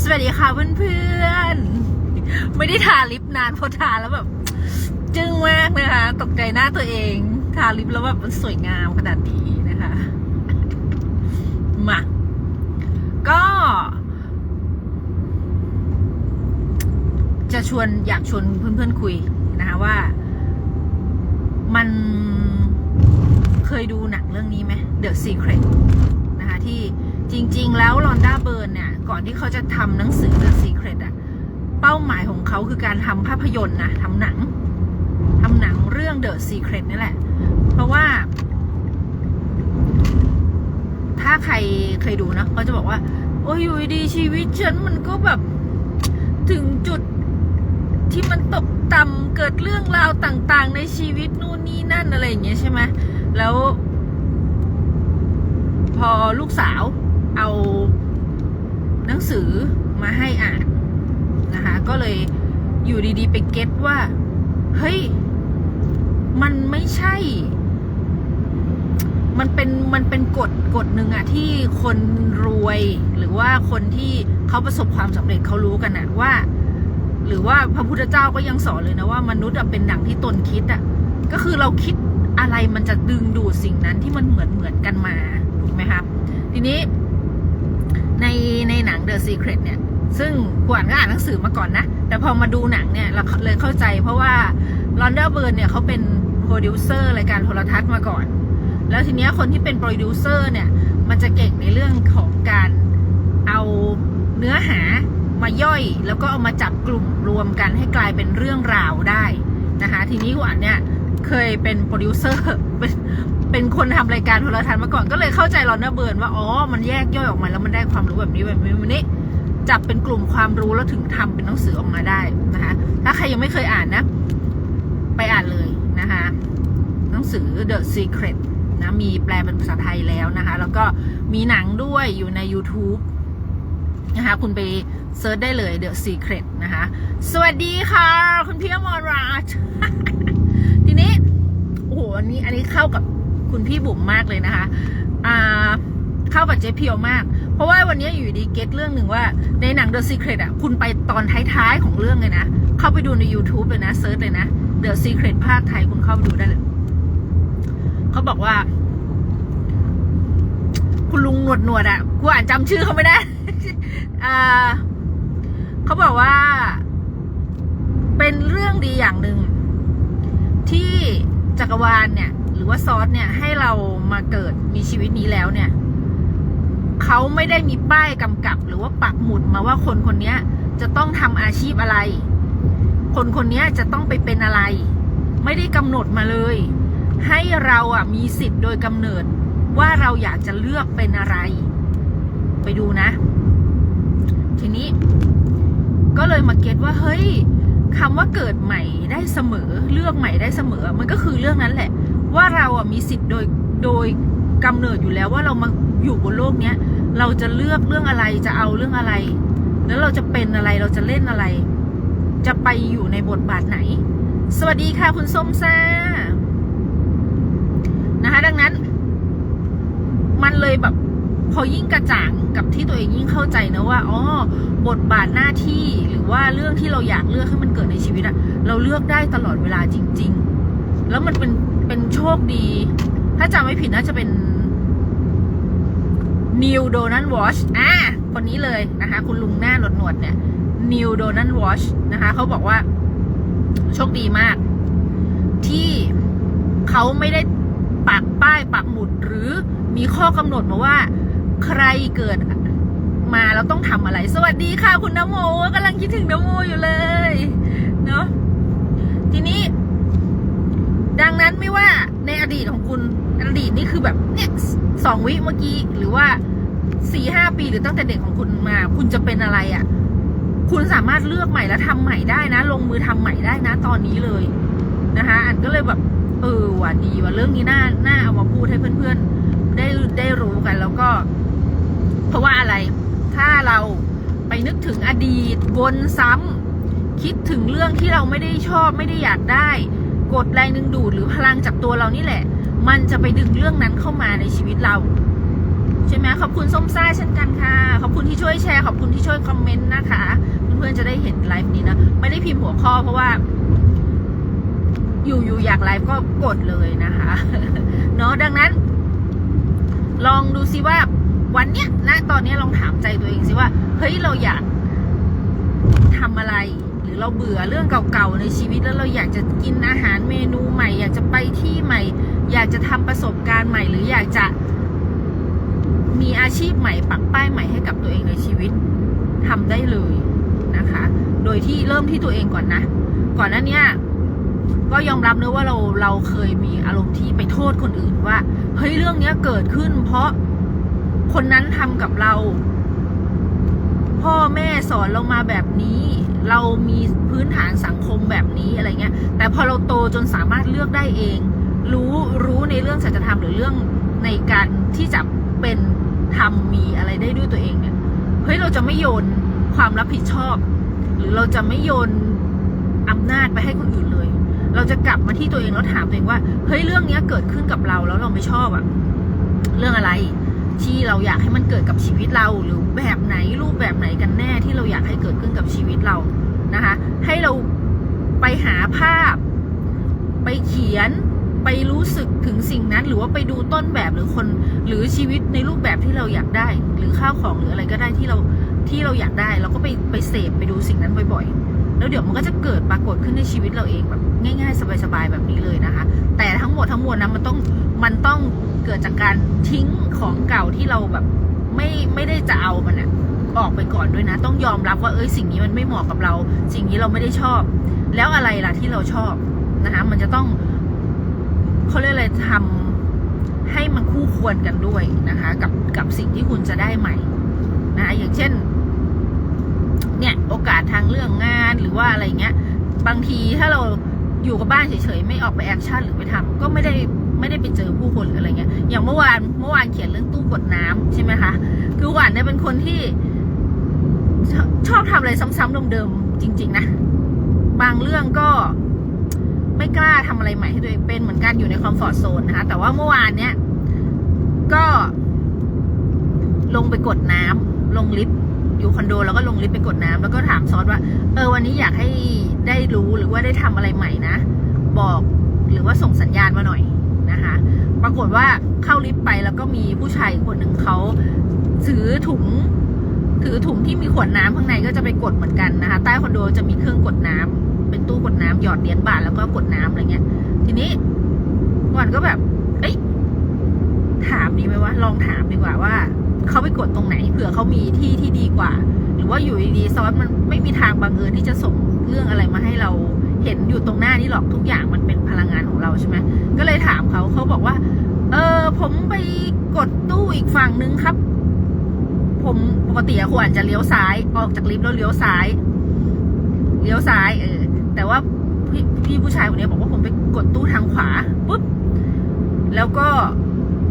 สวัสดีค่ะเพื่อนๆ ไม่ได้ทาลิปนานเพราะทาแล้วแบบ จึ้งมากนะคะ ตกใจหน้าตัวเอง ทาลิปแล้วแบบมันสวยงามขนาดนี้นะคะ มา ก็ จะชวนอยากชวนเพื่อนๆคุยนะคะว่า มันเคยดูหนังเรื่องนี้ไหม The Secret นะคะที่ จริง ๆ แล้วลอนด้าเบิร์นเนี่ย ก่อนที่เขาจะทำหนังสือ The Secret อะเป้าหมายของเขาคือการทำภาพยนตร์นะทำหนังทำหนังเรื่อง The Secret นี่แหละ เพราะว่า ถ้าใครเคยดูนะเขาจะบอกว่า โอ้ยอยู่ดีชีวิตฉันมันก็แบบถึงจุดที่มันตกต่ำเกิดเรื่องราวต่างๆ ในชีวิตนู่นนี่นั่นอะไรอย่างเงี้ยใช่ไหมแล้ว พอลูกสาว เอาหนังสือมาให้อ่านนะคะ ก็เลยอยู่ดีๆ ไปเก็ตว่า เฮ้ย มันไม่ใช่ มันเป็นมันเป็นกฎกฎหนึ่งอะที่คนรวยหรือว่าคนที่เขาประสบความสำเร็จเขารู้กันอะว่า หรือว่าพระพุทธเจ้าก็ยังสอนเลยนะว่ามนุษย์เป็นดั่งที่ตนคิดอะก็คือเราคิดอะไรมันจะดึงดูดสิ่งนั้นที่มันเหมือนเหมือนกันมาถูกไหมครับทีนี้ ในในหนัง The Secret เนี่ย ซึ่งกวนก็อ่านหนังสือมาก่อนนะ แต่พอมาดูหนังเนี่ยเราเลยเข้าใจเพราะว่าลอนเดอร์เบิร์นเนี่ยเขาเป็นโปรดิวเซอร์รายการโทรทัศน์มาก่อน แล้วทีเนี้ยคนที่เป็นโปรดิวเซอร์เนี่ย มันจะเก่งในเรื่องของการเอาเนื้อหามาย่อย แล้วก็เอามาจับกลุ่มรวมกันให้กลายเป็นเรื่องราวได้นะคะ ทีนี้หวานเนี่ยเคยเป็นโปรดิวเซอร์ เป็นคนทำรายการโทรทัศน์มาก่อนก็เลยเข้าใจลอนเดอร์เบิร์นว่าอ๋อมันแยกย่อยออกมาแล้วมันได้ความรู้แบบนี้แบบนี้แบบนี้จับเป็นกลุ่มความรู้แล้วถึงทำเป็นหนังสือออกมาได้นะคะถ้าใครยังไม่เคยอ่านนะ ไปอ่านเลยนะคะหนังสือ The Secret นะมีแปลเป็นภาษาไทยแล้วนะคะ แล้วก็มีหนังด้วยอยู่ใน YouTube นะคะคุณไปเซิร์ชได้เลย The Secret นะคะ สวัสดีค่ะ คุณพี่อมรราชทีนี้ โอ้โหอันนี้อันนี้เข้ากับ คุณพี่บุ๋มมากเลยนะคะอ่าเข้ากับเจ๊เพียวมาก เพราะว่าวันนี้อยู่ดีเก็ตเรื่องหนึ่งว่าในหนัง The Secret อะคุณไปตอนท้ายๆของเรื่องเลยนะ เข้าไปดูใน YouTube เลยนะเซิร์ชเลยนะ The Secret ภาคไทยคุณเข้าไปดูได้เลยเขาบอกว่า คุณลุงหนวดหนวดอะกูอ่านจำชื่อเขาไม่ได้อ่าเขาบอกว่า เป็นเรื่องดีอย่างหนึ่งที่จักรวาลเนี่ย รือว่าซอสเนี่ยให้เรามาเกิดมีชีวิตนี้แล้วเนี่ยเขาไม่ได้มีป้ายกำกับ หรือว่าปักหมุดมาว่าคนคนนี้จะต้องทำอาชีพอะไร คนคนนี้จะต้องไปเป็นอะไร ไม่ได้กำหนดมาเลย ให้เราอะมีสิทธิ์โดยกำเนิดว่าเราอยากจะเลือกเป็นอะไร ไปดูนะ ทีนี้ ก็เลยมาเก็ตว่าเฮ้ยคำว่าเกิดใหม่ได้เสมอ เลือกใหม่ได้เสมอ มันก็คือเรื่องนั้นแหละ ว่าเราอะมีสิทธิ์โดยโดยกำเนิดอยู่แล้วว่าเรามาอยู่บนโลกเนี้ยเราจะเลือกเรื่องอะไรจะเอาเรื่องอะไร แล้วเราจะเป็นอะไรเราจะเล่นอะไร จะไปอยู่ในบทบาทไหน สวัสดีค่ะคุณส้มซ่านะคะดังนั้น มันเลยแบบพอยิ่งกระจ่างกับที่ตัวเองยิ่งเข้าใจนะว่าอ๋อบทบาทหน้าที่หรือว่าเรื่องที่เราอยากเลือกให้มันเกิดในชีวิตอะเราเลือกได้ตลอดเวลาจริง ๆ แล้วมันเป็น เป็นโชคดี ถ้าจำไม่ผิดน่าจะเป็นนิวโดนันวอชอ่าคนนี้เลยนะคะ คุณลุงหน้าหนวดหนวดเนี่ยนิวโดนันวอชนะคะ เขาบอกว่า โชคดีมาก ที่เขาไม่ได้ปักป้ายปักหมุด หรือมีข้อกำหนดมาว่า ใครเกิดมาแล้วต้องทำอะไร สวัสดีค่ะ คุณนโมกำลังคิดถึงนโมอยู่เลย เนาะทีนี้ ดังนั้นไม่ว่าในอดีตของคุณอดีตนี่คือแบบเนี่ยสองวิเมื่อกี้หรือว่าสี่ห้าปีหรือตั้งแต่เด็กของคุณมา คุณจะเป็นอะไรอะ่ะ คุณสามารถเลือกใหม่แล้วทำใหม่ได้นะ ลงมือทำใหม่ได้นะ ตอนนี้เลยนะคะ อันก็เลยแบบเออว่ะดีว่ะเรื่องนี้น่าน่าเอามาพูดให้เพื่อนๆ ได้ได้รู้กันแล้วก็ เพราะว่าอะไรถ้าเราไปนึกถึงอดีตวนซ้ำคิดถึงเรื่องที่เราไม่ได้ชอบไม่ได้อยากได้ กดแรงดึงดูดหรือพลังจากตัวเรานี่แหละ มันจะไปดึงเรื่องนั้นเข้ามาในชีวิตเรา ใช่ไหมขอบคุณส้มซ่าเช่นกันค่ะ ขอบคุณที่ช่วยแชร์ ขอบคุณที่ช่วยคอมเมนต์นะคะ เพื่อนๆจะได้เห็นไลฟ์นี้นะ ไม่ได้พิมพ์หัวข้อเพราะว่า อยู่อยู่อยากไลฟ์ก็กดเลยนะคะ เนาะดังนั้น ลองดูซิว่าวันเนี้ยนะตอนนี้ลองถามใจตัวเองสิว่า เฮ้ยเราอยากทำอะไร หรือเราเบื่อเรื่องเก่าๆในชีวิตแล้วเราอยากจะกินอาหารเมนูใหม่ อยากจะไปที่ใหม่ อยากจะทำประสบการณ์ใหม่ หรืออยากจะมีอาชีพใหม่ปักป้ายใหม่ให้กับตัวเองในชีวิตทำได้เลยนะคะ โดยที่เริ่มที่ตัวเองก่อนนะ ก่อนหน้าเนี้ยก็ยอมรับเนอะว่าเราเราเคยมีอารมณ์ที่ไปโทษคนอื่นว่าเฮ้ยเรื่องเนี้ยเกิดขึ้น เพราะคนนั้นทำกับเรา พ่อแม่สอนเรามาแบบนี้ เรามีพื้นฐานสังคมแบบนี้อะไรเงี้ย แต่พอเราโตจนสามารถเลือกได้เอง รู้รู้ในเรื่องสัจธรรมหรือเรื่องในการที่จะเป็นทำมีอะไรได้ด้วยตัวเองเนี่ย เฮ้ยเราจะไม่โยนความรับผิดชอบ หรือเราจะไม่โยนอำนาจไปให้คนอื่นเลย เราจะกลับมาที่ตัวเองแล้วถามตัวเองว่า เฮ้ยเรื่องนี้เกิดขึ้นกับเราแล้วเราไม่ชอบอะเรื่องอะไร ที่เราอยากให้มันเกิดกับชีวิตเราหรือแบบไหนรูปแบบไหนกันแน่ที่เราอยากให้เกิดขึ้นกับชีวิตเรานะคะ ให้เราไปหาภาพ ไปเขียนไปรู้สึกถึงสิ่งนั้น หรือว่าไปดูต้นแบบหรือคนหรือชีวิตในรูปแบบที่เราอยากได้ หรือข้าวของหรืออะไรก็ได้ที่เราที่เราอยากได้ เราก็ไปไปเสพไปดูสิ่งนั้นบ่อยๆ แล้วเดี๋ยวมันก็จะเกิดปรากฏขึ้นในชีวิตเราเองแบบง่าย ๆ สบายๆแบบนี้เลยนะคะ แต่ทั้งหมดทั้งมวลนะมันต้องมันต้องเกิดจากการทิ้งของเก่าที่เราแบบไม่ไม่ได้จะเอามันอะออกไปก่อนด้วยนะ ต้องยอมรับว่าเอ้ยสิ่งนี้มันไม่เหมาะกับเรา สิ่งนี้เราไม่ได้ชอบ แล้วอะไรล่ะที่เราชอบนะคะมันจะต้องเขาเรียกอะไรทำให้มันคู่ควรกันด้วยนะคะ กับกับสิ่งที่คุณจะได้ใหม่นะะอย่างเช่น โอกาสทางเรื่องงานหรือว่าอะไรเงี้ย บางทีถ้าเราอยู่กับบ้านเฉยๆไม่ออกไปแอคชั่นหรือไปทำก็ไม่ได้ไม่ได้ไปเจอผู้คนหรืออะไรเงี้ย อย่างเมื่อวานเมื่อวานเขียนเรื่องตู้กดน้ำใช่ไหมคะ คือหวานเนี่ยเป็นคนที่ ชอบชอบทำอะไรซ้ำๆเดิมๆจริง ๆ นะ บางเรื่องก็ไม่กล้าทำอะไรใหม่ให้ตัวเองเป็นเหมือนกันอยู่ในคอมฟอร์ทโซนนะคะ แต่ว่าเมื่อวานเนี้ยก็ลงไปกดน้ำลงลิฟต์ อยู่คอนโดแล้วก็ลงลิฟต์ไปกดน้ำแล้วก็ถามซอสว่า เออวันนี้อยากให้ได้รู้หรือว่าได้ทำอะไรใหม่นะ บอกหรือว่าส่งสัญญาณมาหน่อยนะคะ ปรากฏว่าเข้าลิฟต์ไปแล้วก็มีผู้ชายคนหนึ่งเขาถือถุง ถือถุงที่มีขวดน้ำข้างในก็จะไปกดเหมือนกันนะคะ ใต้คอนโดจะมีเครื่องกดน้ำเป็นตู้กดน้ำหยอดเหรียญบาทแล้วก็กดน้ำอะไรเงี้ย ทีนี้วันก็แบบ เอ้ยถามดีไหมว่าลองถามดีกว่าว่า เขาไปกดตรงไหนเผื่อเขามีที่ที่ดีกว่า หรือว่าอยู่ดีๆซอสมันไม่มีทางบังเอิญที่จะส่งเรื่องอะไรมาให้เราเห็นอยู่ตรงหน้านี่หรอกทุกอย่างมันเป็นพลังงานของเราใช่ไหมก็เลยถามเขาเขาบอกว่า เออผมไปกดตู้อีกฝั่งนึงครับ ผมปกติควรจะเลี้ยวซ้ายออกจากลิฟต์แล้วเลี้ยวซ้าย เลี้ยวซ้ายเออแต่ว่าพี่พี่ผู้ชายคนนี้บอกว่าผมไปกดตู้ทางขวาปุ๊บแล้วก็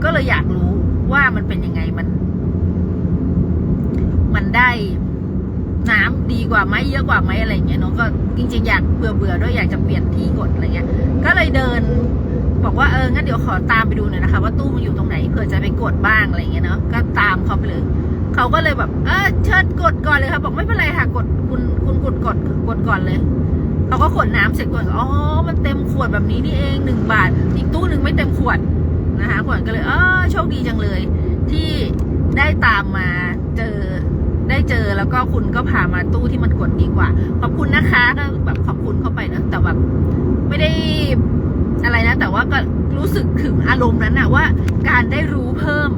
ก็เลยอยากรู้ว่ามันเป็นยังไงมัน มันได้น้ำดีกว่าไหมเยอะกว่าไหมอะไรเงี้ยเนาะก็จริง ๆ อยากเบื่อเบื่อด้วยอยากจะเปลี่ยนที่กดอะไรเงี้ย ก็เลยเดิน บอกว่าเอองั้นเดี๋ยวขอตามไปดูหน่อยนะคะ ว่าตู้มันอยู่ตรงไหนเผื่อจะไปกดบ้างอะไรเงี้ยเนาะก็ตามเขาไปเลยเขาก็เลยแบบ เออเชิญกดก่อนเลยค่ะบอกไม่เป็นไรค่ะกดคุณคุณกดกดกดก่อนเลยเขาก็ขวดน้ำเสร็จก่อนอ๋อมันเต็มขวดแบบนี้นี่เองหนึ่งบาท อีกตู้หนึ่งไม่เต็มขวดนะคะขวดก็เลยเออโชคดีจังเลย ที่ได้ตามมาเจอ ได้เจอแล้วก็คุณก็พามาตู้ที่มันกดดีกว่า ขอบคุณนะคะก็แบบขอบคุณเข้าไปนะแต่แบบไม่ได้อะไรนะ แต่ว่าก็รู้สึกถึงอารมณ์นั้นนะว่า การได้รู้เพิ่ม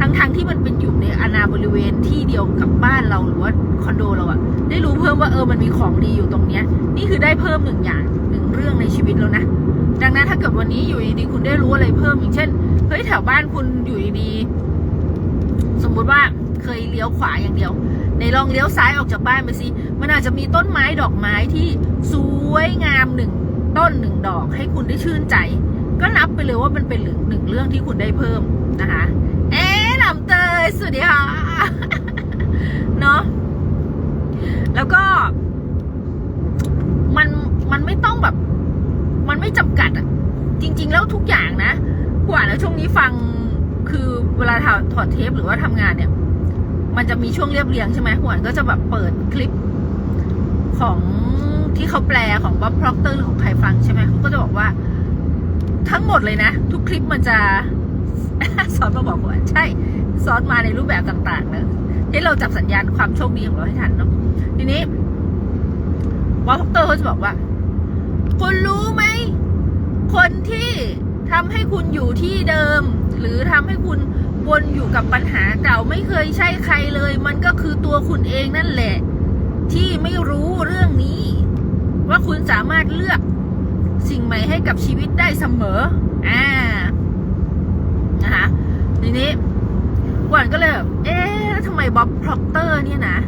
ทั้งๆทที่มันเป็นอยู่ในอาณาบริเวณที่เดียวกับบ้านเราหรือว่าคอนโดเราอะได้รู้เพิ่มว่าเออมันมีของดีอยู่ตรงเนี้ย นี่คือได้เพิ่มหนึ่งอย่างหนึ่งเรื่องในชีวิตแล้วนะดังนั้นถ้าเกิดวันนี้อยู่ดีๆคุณได้รู้อะไรเพิ่มอย่างเช่นเฮ้ยแถวบ้านคุณอยู่ดีๆสมมุติว่า เคยเลี้ยวขวาอย่างเดียวในลองเลี้ยวซ้ายออกจากบ้านไปสิ มันอาจจะมีต้นไม้ดอกไม้ที่สวยงามหนึ่งต้นหนึ่งดอกให้คุณได้ชื่นใจ ก็นับไปเลยว่ามันเป็นหนึ่งเรื่องที่คุณได้เพิ่มนะคะ เอ๊ะลำเตยสวัสดีค่ะ เนาะแล้วก็ มันมันไม่ต้องแบบ มันไม่จำกัดอะจริง ๆ แล้วทุกอย่างนะกว่าแล้วช่วงนี้ฟังคือเวลาถอดถอดเทปหรือว่าทำงานเนี่ย มันจะมีช่วงเรียบเรียงใช่ไหมหวนก็จะแบบเปิดคลิปของที่เขาแปลของบ๊อบพร็อกเตอร์หรือของใครฟังใช่ไหมเขาก็จะบอกว่า ทั้งหมดเลยนะ ทุกคลิปมันจะสอนมาบอกว่าใช่สอนมาในรูปแบบต่างๆเนะที่เราจับสัญญาณความโชคดีของเราให้ทันเนาะทีนี้บ๊อบพร็อกเตอร์เขาจะบอกว่า คุณรู้ไหม คนที่ทำให้คุณอยู่ที่เดิม หรือทำให้คุณ วนอยู่กับปัญหาเก่าไม่เคยใช่ใครเลย มันก็คือตัวคุณเองนั่นแหละ ที่ไม่รู้เรื่องนี้ ว่าคุณสามารถเลือกสิ่งใหม่ให้กับชีวิตได้เสมอ อ่า นะคะทีนี้หวนก็เลยเอ๊ะแล้วทำไมบ๊อบพร็อกเตอร์เนี่ยนะ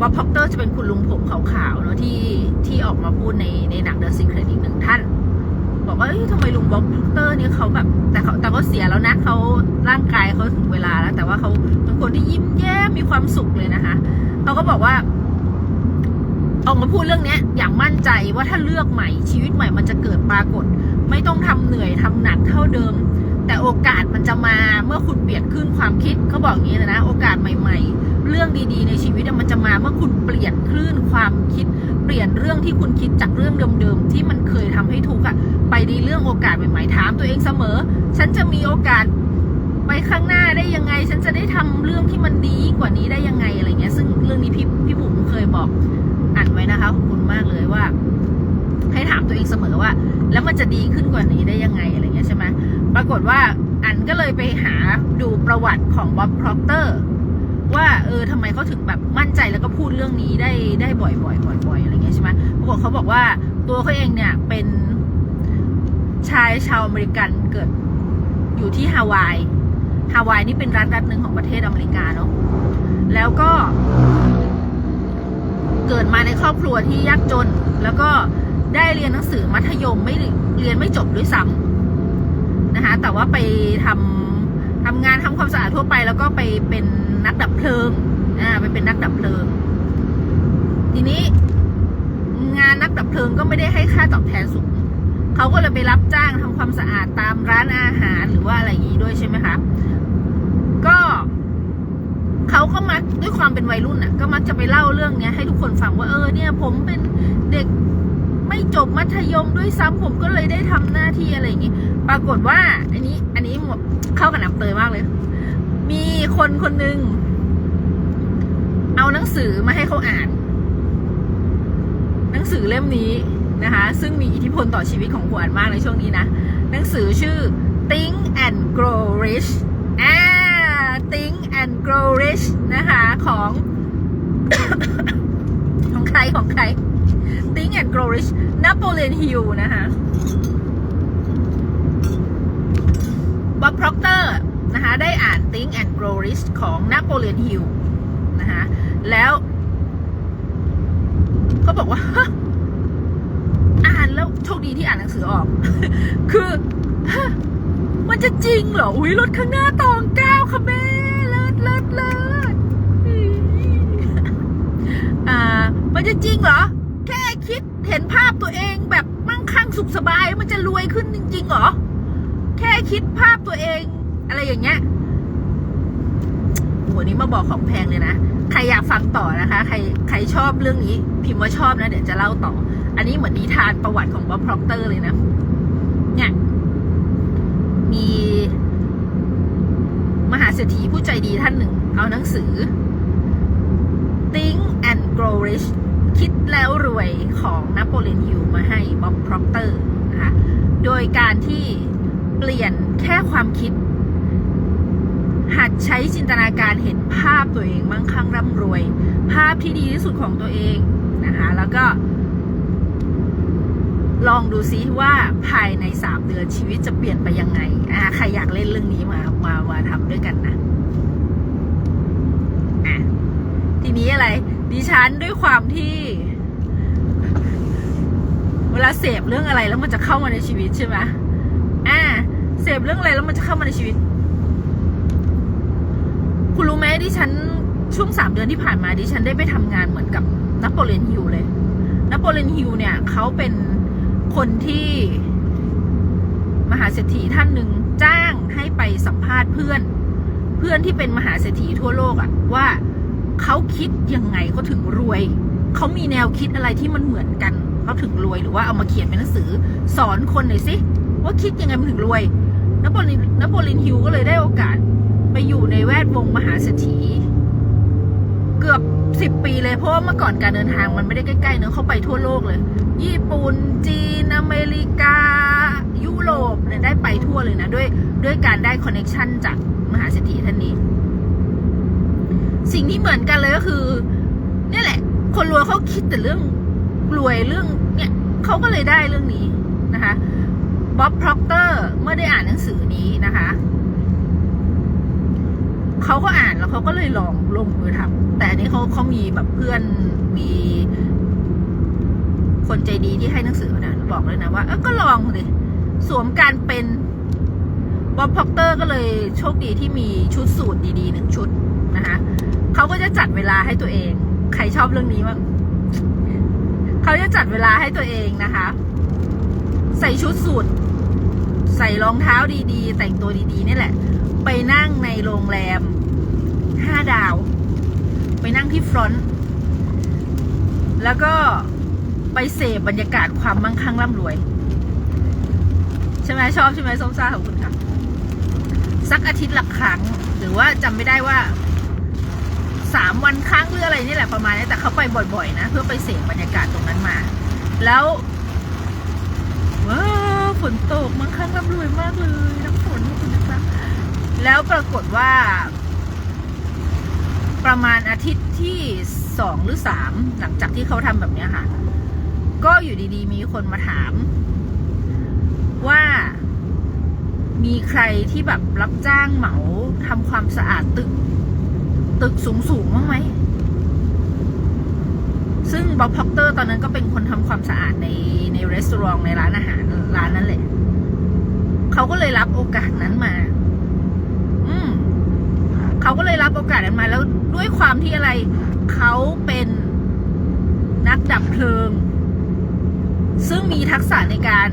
บ๊อบพร็อกเตอร์จะเป็นคุณลุงผมขาวๆเนาะที่ที่ออกมาพูดในในหนัง The Secret อีกหนึ่งท่าน บอกว่า เอ้ยทำไมลุงบ็อกเตอร์นี่เขาแบบ แต่เขาแต่เขาเสียแล้วนะเขาร่างกายเขาถึงเวลาแล้ว แต่ว่าเขาเป็นคนที่ยิ้มแย้มมีความสุขเลยนะคะเขาก็บอกว่าออกมาพูดเรื่องเนี้ยอย่างมั่นใจว่าถ้าเลือกใหม่ชีวิตใหม่มันจะเกิดปรากฏ ไม่ต้องทำเหนื่อยทำหนักเท่าเดิม แต่โอกาสมันจะมาเมื่อคุณเปลี่ยนขึ้นความคิดเขาบอกอย่างนี้เลยนะ โอกาสใหม่ ๆ เรื่องดีๆ ในชีวิตมันจะมาเมื่อคุณเปลี่ยนคลื่นความคิด เปลี่ยนเรื่องที่คุณคิดจากเรื่องเดิมๆที่มันเคยทำให้ทุกข์อะไปในเรื่องโอกาสใหม่ๆถามตัวเองเสมอ ฉันจะมีโอกาสไปข้างหน้าได้ยังไง ฉันจะได้ทำเรื่องที่มันดียิ่งกว่านี้ได้ยังไงอะไรเงี้ย ซึ่งเรื่องนี้พี่พี่บุ๋มเคยบอกอ่านไว้นะคะขอบคุณมากเลยว่า ให้ถามตัวเองเสมอว่า แล้วมันจะดีขึ้นกว่านี้ได้ยังไงอะไรเงี้ยใช่ไหม ปรากฏว่าอันก็เลยไปหาดูประวัติของบ๊อบพร็อกเตอร์ว่าเออทำไมเขาถึงแบบมั่นใจแล้วก็พูดเรื่องนี้ได้ได้บ่อยๆบ่อยๆอะไรเงี้ยใช่ไหมปรากฏเขาบอกว่าตัวเขาเองเนี่ยเป็นชายชาวอเมริกันเกิดอยู่ที่ฮาวาย ฮาวายนี่เป็นรัฐรัฐหนึ่งของประเทศอเมริกาเนาะ แล้วก็เกิดมาในครอบครัวที่ยากจน แล้วก็ได้เรียนหนังสือมัธยมไม่เรียนไม่จบด้วยซ้ำ นะคะ แต่ว่าไปทำทำงานทำความสะอาดทั่วไป แล้วก็ไปเป็นนักดับเพลิงอ่าไปเป็นนักดับเพลิง ทีนี้งานนักดับเพลิงก็ไม่ได้ให้ค่าตอบแทนสูงเขาก็เลยไปรับจ้างทำความสะอาดตามร้านอาหารหรือว่าอะไรอย่างนี้ด้วยใช่ไหมคะก็เขาก็มักด้วยความเป็นวัยรุ่นอะ ก็มักจะไปเล่าเรื่องเนี้ยให้ทุกคนฟังว่าเออเนี่ย ผมเป็นเด็กไม่จบมัธยมด้วยซ้ำผมก็เลยได้ทำหน้าที่อะไรอย่างงี้ ปรากฏว่า อันนี้ อันนี้เข้ากับน้ำเตยมากเลย มีคนคนหนึ่งเอาหนังสือมาให้เขาอ่าน หนังสือเล่มนี้นะคะ ซึ่งมีอิทธิพลต่อชีวิตของขวานมากในช่วงนี้นะ หนังสือชื่อ Think and Grow Rich อ่า Think and Grow Rich นะคะ ของ ของใครของใคร Think and Grow Rich Napoleon Hill นะคะ บ๊อบพร็อกเตอร์นะคะได้อ่าน Think and Grow Rich ของ Napoleon Hill นะคะแล้วเขาบอกว่า อ่านแล้วโชคดีที่อ่านหนังสือออก คือมันจะจริงเหรอ อุ้ยรถข้างหน้าตองก้าวค่ะแม่เลิศเลิศเลิศอ่า มันจะจริงเหรอ แค่คิดเห็นภาพตัวเองแบบมั่งคั่งสุขสบาย มันจะรวยขึ้นจริงๆเหรอ แค่คิดภาพตัวเอง อะไรอย่างเงี้ยโหนี้มาบอกของแพงเลยนะ ใครอยากฟังต่อนะคะ ใครใครชอบเรื่องนี้ พิมพ์ว่าชอบนะ เดี๋ยวจะเล่าต่อ อันนี้เหมือนนิทานประวัติของบ๊อบพร็อกเตอร์เลยนะ เนี่ยมี มหาเศรษฐีผู้ใจดีท่านหนึ่ง เอาหนังสือ Think and Grow Rich คิดแล้วรวยของนโปเลียนฮิลมาให้บ๊อบพร็อกเตอร์นะคะ โดยการที่ เปลี่ยนแค่ความคิด หัดใช้จินตนาการเห็นภาพตัวเองมั่งคั่งร่ำรวย ภาพที่ดีที่สุดของตัวเองนะคะแล้วก็ ลองดูซิว่าภายในสามเดือนชีวิตจะเปลี่ยนไปยังไงอ่าใครอยากเล่นเรื่องนี้มามามาทำด้วยกันนะอะทีนี้อะไร ดิฉันด้วยความที่เวลาเสพเรื่องอะไรแล้วมันจะเข้ามาในชีวิตใช่ไหม เสพเรื่องอะไรแล้วมันจะเข้ามาในชีวิต คุณรู้ไหมดิฉันช่วงสามเดือนที่ผ่านมาดิฉันได้ไปทำงานเหมือนกับนโปเลียนฮิลเลยนโปเลียนฮิลเนี่ยเขาเป็นคนที่มหาเศรษฐีท่านหนึ่งจ้างให้ไปสัมภาษณ์เพื่อน เพื่อนที่เป็นมหาเศรษฐีทั่วโลกอะว่าเขาคิดยังไงเขาถึงรวยเขามีแนวคิดอะไรที่มันเหมือนกันเขาถึงรวยหรือว่าเอามาเขียนเป็นหนังสือ สอนคนหน่อยสิว่าคิดยังไงมันถึงรวย นโปลินนโปลินฮิวก็เลยได้โอกาสไปอยู่ในแวดวงมหาเศรษฐี เกือบสิบปีเลยเพราะว่าเมื่อก่อนการเดินทางมันไม่ได้ใกล้ๆเนอะเขาไปทั่วโลกเลย ญี่ปุ่นจีนอเมริกา ยุโรปเนี่ยได้ไปทั่วเลยนะ ด้วยด้วยการได้คอนเน็ชันจากมหาเศรษฐีท่านนี้ สิ่งที่เหมือนกันเลยก็คือเนี่ยแหละ คนรวยเขาคิดแต่เรื่องรวยเรื่องเนี่ยเขาก็เลยได้เรื่องนี้นะคะ บ๊อบพร็อกเตอร์เมื่อได้อ่านหนังสือนี้นะคะเขาก็อ่านแล้วเขาก็เลยลองลงมือทำแต่อันนี้เขาเขามีแบบเพื่อนมี คนใจดีที่ให้หนังสือนะบอกเลยนะว่าเออก็ลองเลยสวมการเป็นบ๊อบพ็อกเตอร์ก็เลยโชคดีที่มีชุดสูตรดีๆหนึ่งชุดนะคะเขาก็จะจัดเวลาให้ตัวเอง ใครชอบเรื่องนี้บ้างเขาจะจัดเวลาให้ตัวเองนะคะ ใส่ชุดสูท ใส่รองเท้าดีๆ แต่งตัวดีๆนี่แหละ ไปนั่งในโรงแรมห้าดาว ไปนั่งที่ฟรอนต์แล้วก็ไปเสพบรรยากาศความมั่งคั่งร่ำรวย ใช่ไหมชอบใช่ไหมส้มซ่าของคุณค่ะสักอาทิตย์ละครั้ง หรือว่าจำไม่ได้ว่าสามวันครั้งหรืออะไรนี่แหละประมาณนี้แต่เขาไปบ่อยๆนะ เพื่อไปเสพบรรยากาศตรงนั้นมา แล้วว้าว ฝนตกมั่งคั่งร่ำรวยมากเลยน้ำฝนขอบคุณนะคะแล้วปรากฏว่า ประมาณอาทิตย์ที่สองหรือสามหลังจากที่เขาทำแบบนี้ค่ะ ก็อยู่ดีๆ มีคนมาถาม ว่ามีใครที่แบบรับจ้างเหมาทำความสะอาดตึก ตึกสูงๆบ้างไหม ซึ่งบ๊อบพ็อกเตอร์ตอนนั้นก็เป็นคนทำความสะอาดในในร้านในร้านอาหารร้านนั้นแหละเขาก็เลยรับโอกาสนั้นมา อืมเขาก็เลยรับโอกาสนั้นมา แล้วด้วยความที่อะไร เขาเป็นนักดับเพลิง ซึ่งมีทักษะในการ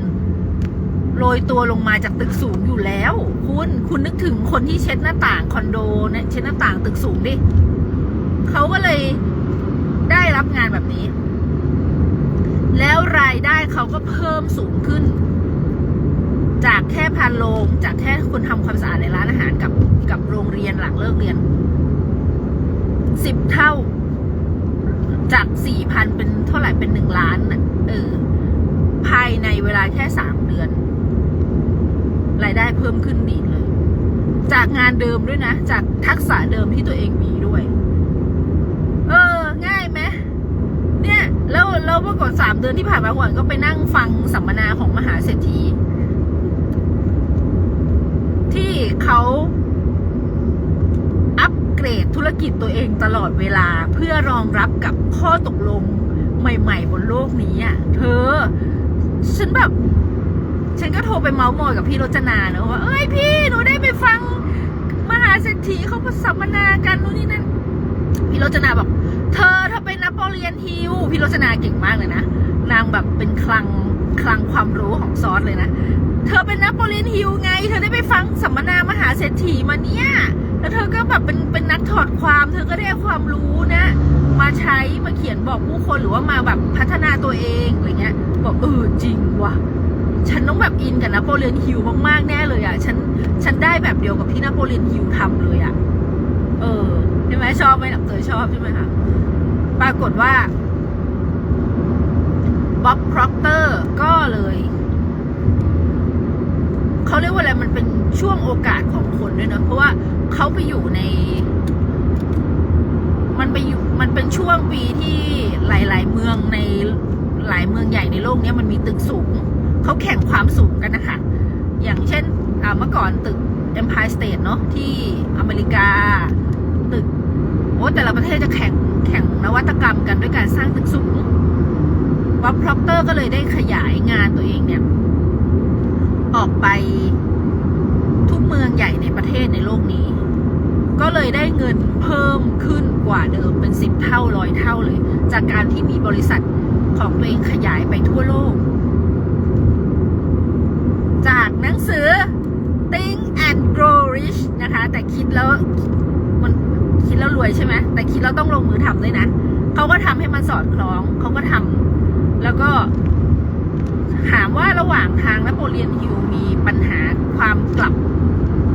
โรยตัวลงมาจากตึกสูงอยู่แล้ว คุณคุณนึกถึงคนที่เช็ดหน้าต่างคอนโดเนี่ยเช็ดหน้าต่างตึกสูงดิเขาก็เลย ได้รับงานแบบนี้ แล้วรายได้เขาก็เพิ่มสูงขึ้น จากแค่พันโรงจากแค่คนทำความสะอาดในร้านอาหารกับกับโรงเรียนหลังเลิกเรียนสิบเท่า จากสี่พันเป็นเท่าไหร่เป็นหนึ่งล้านน่ะเออภายในเวลาแค่สามเดือน รายได้เพิ่มขึ้นดีเลย จากงานเดิมด้วยนะ จากทักษะเดิมที่ตัวเองมีด้วย เออ ง่ายไหมเนี่ย แล้วเมื่อก่อนสามเดือนที่ผ่านมาก่อนก็ไปนั่งฟังสัมมนาของมหาเศรษฐี ที่เขาอัปเกรดธุรกิจตัวเองตลอดเวลาเพื่อรองรับกับข้อตกลงใหม่ ๆ บนโลกนี้อะ เธอ ฉันแบบ ฉันก็โทรไปเมาส์มอยกับพี่รจนาเนอะว่า เอ้ยพี่หนูได้ไปฟัง มหาเศรษฐีเขาสัมมนากันนู่นนี่นั่นพี่รจนาบอก เธอเธอ ป็นนโปเลียนฮิลพี่รจนาเก่งมากเลยนะ นางแบบเป็นคลังคลังความรู้ของซอสเลยนะ เธอเป็นนโปเลียนฮิลไง เธอได้ไปฟังสัมมนามหาเศรษฐีมาเนี่ย แล้วเธอก็แบบเป็นเป็นนักถอดความ เธอก็ได้เอาความรู้นะ มาใช้มาเขียนบอกผู้คนหรือว่ามาแบบพัฒนาตัวเองอะไรเงี้ย บอกเออจริงว่ะ ฉันต้องแบบอินกับนโปเลียนฮิลมากๆแน่เลยอะ ฉันฉันได้แบบเดียวกับที่นโปเลียนฮิลทำเลยอะ เออใช่ไหมชอบไหมหนักเตยชอบใช่ไหมคะ ปรากฏว่าบ๊อบพร็อกเตอร์ก็เลยเขาเรียกว่าอะไรมันเป็นช่วงโอกาสของคนด้วยเนะเพราะว่าเขาไปอยู่ใน มันไปอยู่มันเป็นช่วงปีที่หลาย ๆ เมืองในหลายเมืองใหญ่ในโลกนี้มันมีตึกสูงเขาแข่งความสูงกันนะคะ อย่างเช่นเมื่อก่อนตึก Empire State เนอะที่อเมริกา ตึก โอ้แต่ละประเทศจะแข่ง แข่งนวัตกรรมกันด้วยการสร้างตึกสูงบ๊อบพร็อกเตอร์ก็เลยได้ขยายงานตัวเองเนี่ย ออกไปทุกเมืองใหญ่ในประเทศในโลกนี้ ก็เลยได้เงินเพิ่มขึ้นกว่าเดิมเป็นสิบเท่าร้อยเท่าเลย จากการที่มีบริษัทของตัวเองขยายไปทั่วโลก จากหนังสือ Think แต่คิดแล้ว คิดแล้วรวยใช่ไหมแต่คิดแล้วต้องลงมือทำด้วยนะเขาก็ทำให้มันสอดคล้องเขาก็ทำแล้วก็ถามว่าระหว่างทางนโปเลียนฮิลมีปัญหาความกลับ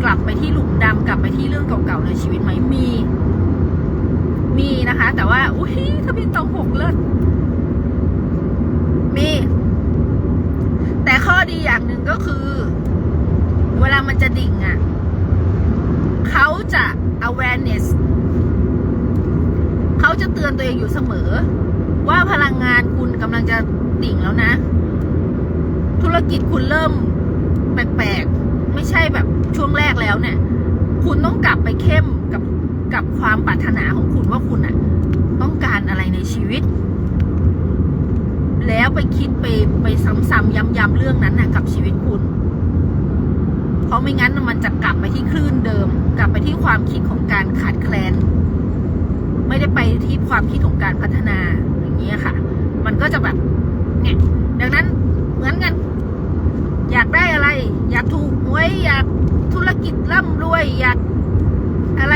กลับไปที่หลุมดำกลับไปที่เรื่องเก่าๆในชีวิตไหมมี มีนะคะ แต่ว่า อุ้ยทะเบียนตองหกเลิศมี แต่ข้อดีอย่างหนึ่งก็คือ เวลามันจะดิ่งอะ่ะ เขาจะ awareness จะเตือนตัวเองอยู่เสมอ ว่าพลังงานคุณกำลังจะดิ่งแล้วนะ ธุรกิจคุณเริ่มแปลกๆ ไม่ใช่แบบช่วงแรกแล้วเนี่ย คุณต้องกลับไปเข้มกับกับความปรารถนาของคุณว่าคุณอะต้องการอะไรในชีวิต แล้วไปคิดไปไปซ้ำๆย้ำๆเรื่องนั้นนะกับชีวิตคุณ เพราะไม่งั้นมันจะกลับไปที่คลื่นเดิม กลับไปที่ความคิดของการขาดแคลน ไม่ได้ไปที่ความคิดของการพัฒนาอย่างนี้ค่ะ มันก็จะแบบเนี่ยดังนั้นเหมือนกัน อยากได้อะไร อยากถูกหวยอยากธุรกิจร่ำรวย อยากอะไร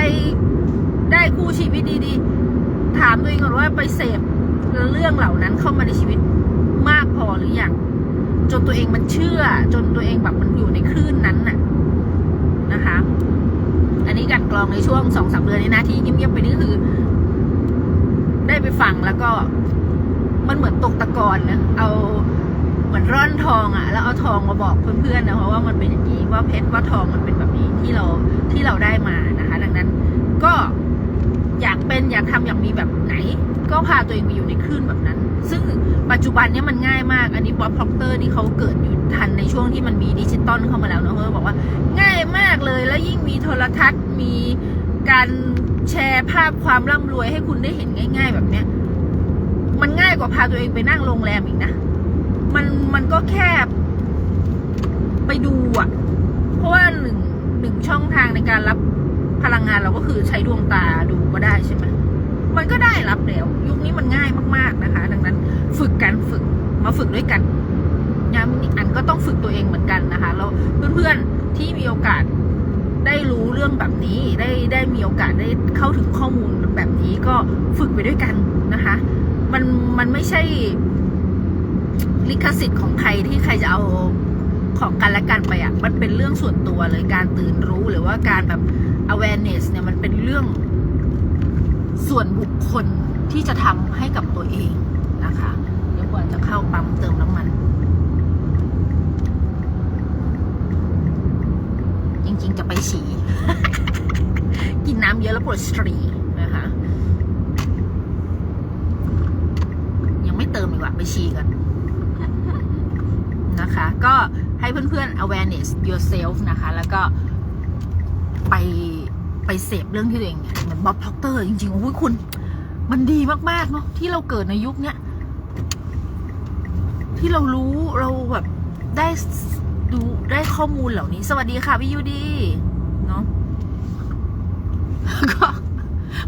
ได้คู่ชีวิตดีๆ ถามตัวเองก่อนว่าไปเสพเรื่องเหล่านั้นเข้ามาในชีวิตมากพอหรืออยังจนตัวเองมันเชื่อ จนตัวเองแบบมันอยู่ในคลื่นนั้นน่ะนะคะ อันนี้กันกรองในช่วงสองสามเดือนนี้นะที่เงียบๆไปนี่คือ ได้ไปฟังแล้วก็มันเหมือนตกตะกอนนะเอาเหมือนร่อนทองอะ่ะ แล้วเอาทองมาบอกเพื่อนๆนะเพราะว่ามันเป็นอย่างนี้ว่าเพชรว่าทองมันเป็นแบบนี้ที่เราที่เราได้มานะคะ ดังนั้นก็อยากเป็นอยากทำอยากมีแบบไหน ก็พาตัวเองไปอยู่ในคลื่นแบบนั้น ซึ่งปัจจุบันเนี้ยมันง่ายมากอันนี้บ๊อบพ็อกเตอร์นี่เขาเกิดอยู่ทันในช่วงที่มันมีดิจิตอลเข้ามาแล้วเนะเขาบอกว่า ง่ายมากเลยแล้วยิ่งมีโทรทัศน์มี การแชร์ภาพความร่ำรวยให้คุณได้เห็นง่าย ๆ แบบเนี้ย มันง่ายกว่าพาตัวเองไปนั่งโรงแรมอีกนะ มันมันก็แค่ไปดูอะเพราะว่าหนึ่งหนึ่งช่องทางในการรับพลังงานเราก็คือใช้ดวงตาดูก็ได้ใช่ไหมมันก็ได้รับแล้ว ยุคนี้มันง่ายมากๆนะคะ ดังนั้นฝึกกันฝึกมาฝึกด้วยกันยามอันก็ต้องฝึกตัวเองเหมือนกันนะคะแล้วเพื่อนๆที่มีโอกาส ได้รู้เรื่องแบบนี้ได้ได้มีโอกาสได้เข้าถึงข้อมูลแบบนี้ก็ฝึกไปด้วยกันนะคะ มันมันไม่ใช่ลิขสิทธิ์ของใครที่ใครจะเอาของกันและกันไปอะ มันเป็นเรื่องส่วนตัวเลยการตื่นรู้หรือว่าการแบบ awareness เนี่ยมันเป็นเรื่องส่วนบุคคลที่จะทำให้กับตัวเองนะคะเดี๋ยวกว่าจะเข้าปั๊มเติมน้ำมัน ริง ๆ จะไปฉี่ กินน้ำเยอะแล้วปวดสตรีนะคะ ยังไม่เติมอีกว่าไปฉี่กันนะคะ ก็ให้เพื่อนๆ awareness yourself นะคะ แล้วก็ไปไปเสพเรื่องที่ตัวเองเหมือนบ๊อบพ็อกเตอร์จริงๆ โอ้ยคุณ มันดีมาก ๆ เนาะที่เราเกิดในยุคเนี้ย ที่เรารู้เราแบบได้ ดูได้ข้อมูลเหล่านี้ สวัสดีค่ะพี่ยูดีเนาะก็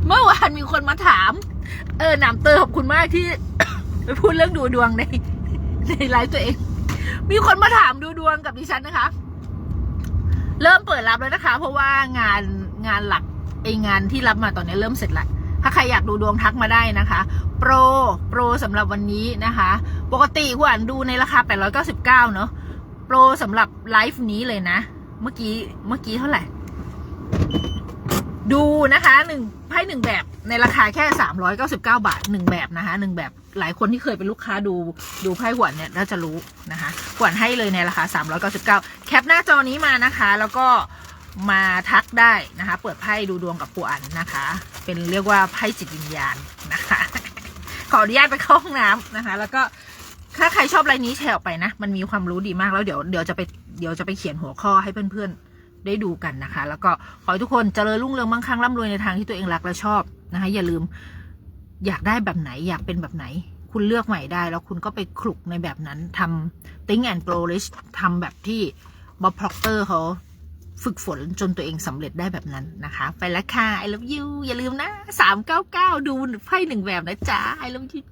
เมื่อวานมีคนมาถาม เออหนามเตอร์ขอบคุณมากที่ไปพูดเรื่องดูดวงในในไลฟ์ตัวเอง มีคนมาถามดูดวงกับดิฉันนะคะ เริ่มเปิดรับแล้วนะคะ เพราะว่างานงานหลักไองานที่รับมาตอนนี้เริ่มเสร็จละถ้าใครอยากดูดวงทักมาได้นะคะ โปรโปรสำหรับวันนี้นะคะ ปกติคุณอ่านดูในราคา 899 เนอะ โปรสำหรับไลฟ์นี้เลยนะ เมื่อกี้เมื่อกี้เท่าไหร่ ดูนะคะหนึ่งไพ่หนึ่งแบบในราคาแค่สามร้อยเก้าสิบเก้าบาทหนึ่งแบบนะคะหนึ่งแบบหลายคนที่เคยเป็นลูกค้าดูดูไพ่หวนเนี่ยน่าจะรู้นะคะหวนให้เลยในราคาสามร้อยเก้าสิบเก้าแคปหน้าจอนี้มานะคะ แล้วก็มาทักได้นะคะ เปิดไพ่ดูดวงกับปูอันนะคะ เป็นเรียกว่าไพ่จิตวิญญาณนะคะ ขออนุญาตไปเข้าห้องน้ำนะคะ แล้วก็ ถ้าใครชอบไลน์นี้แชร์ออกไปนะ มันมีความรู้ดีมากแล้วเดี๋ยวเดี๋ยวจะไปเดี๋ยวจะไปเขียนหัวข้อให้เพื่อนๆ ได้ดูกันนะคะ แล้วก็ขอให้ทุกคนเจริญรุ่งเรืองมั่งคั่งร่ำรวยในทางที่ตัวเองรักและชอบนะคะอย่าลืมอยากได้แบบไหนอยากเป็นแบบไหน คุณเลือกใหม่ได้ แล้วคุณก็ไปคลุกในแบบนั้นทำ think and grow rich ทำแบบที่บ๊อบ p ็อกเตอร์เขาฝึกฝนจนตัวเองสำเร็จได้แบบนั้นนะคะ ไปแล้วค่ะ I love you อย่าลืมนะ 399 ดูไพ่หนึ่งแบบนะจ๊ะ I love you